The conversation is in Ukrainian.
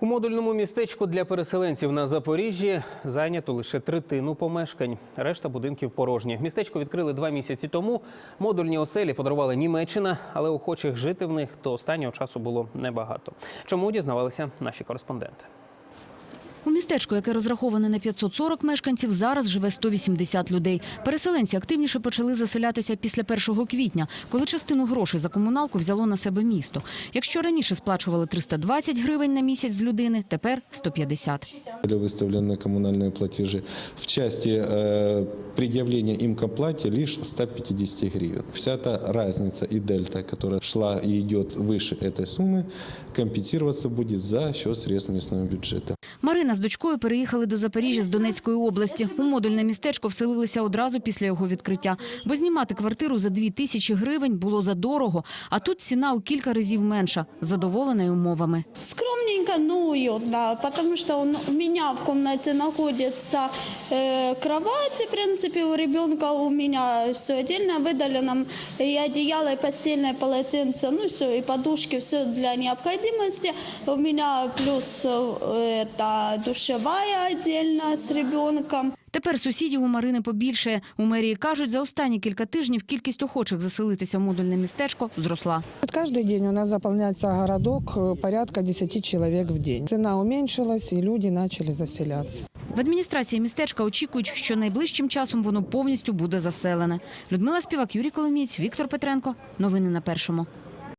У модульному містечку для переселенців на Запоріжжі зайнято лише третину помешкань. Решта будинків порожні. Містечко відкрили два місяці тому. Модульні оселі подарувала Німеччина, але охочих жити в них до останнього часу було небагато. Чому дізнавалися наші кореспонденти? У містечку, яке розраховане на 540 мешканців, зараз живе 180 людей. Переселенці активніше почали заселятися після 1 квітня, коли частину грошей за комуналку взяло на себе місто. Якщо раніше сплачували 320 гривень на місяць з людини, тепер 150. Были выставлены коммунальные платежи. В части э, предъявления им к оплате лишь 150 гривен. Вся эта разница и дельта, которая шла и идет выше этой суммы, компенсироваться будет за счет средств местного бюджета. Марина з дочкою переїхали до Запоріжжя з Донецької області. У модульне містечко вселилися одразу після його відкриття. Бо знімати квартиру за 2 тисячі гривень було задорого, а тут ціна у кілька разів менша. Задоволена й умовами. Скромненько, но уютно, потому что он- у меня в комнате находится э, кровать, и, в принципе, у ребенка у меня все отдельно выдали нам и одеяло, и постельное полотенце, ну все, и подушки, все для необходимости. У меня плюс э, это душевая отдельно с ребенком. Тепер сусідів у Марини побільшає. У мерії кажуть, за останні кілька тижнів кількість охочих заселитися в модульне містечко зросла. Каждый день у нас заполняется городок э, порядка 10 человек в день. Цена уменьшилась, и люди начали заселяться. В адміністрації містечка очікують, що найближчим часом воно повністю буде заселене. Людмила Співак, Юрій Коломієць, Віктор Петренко. Новини на першому.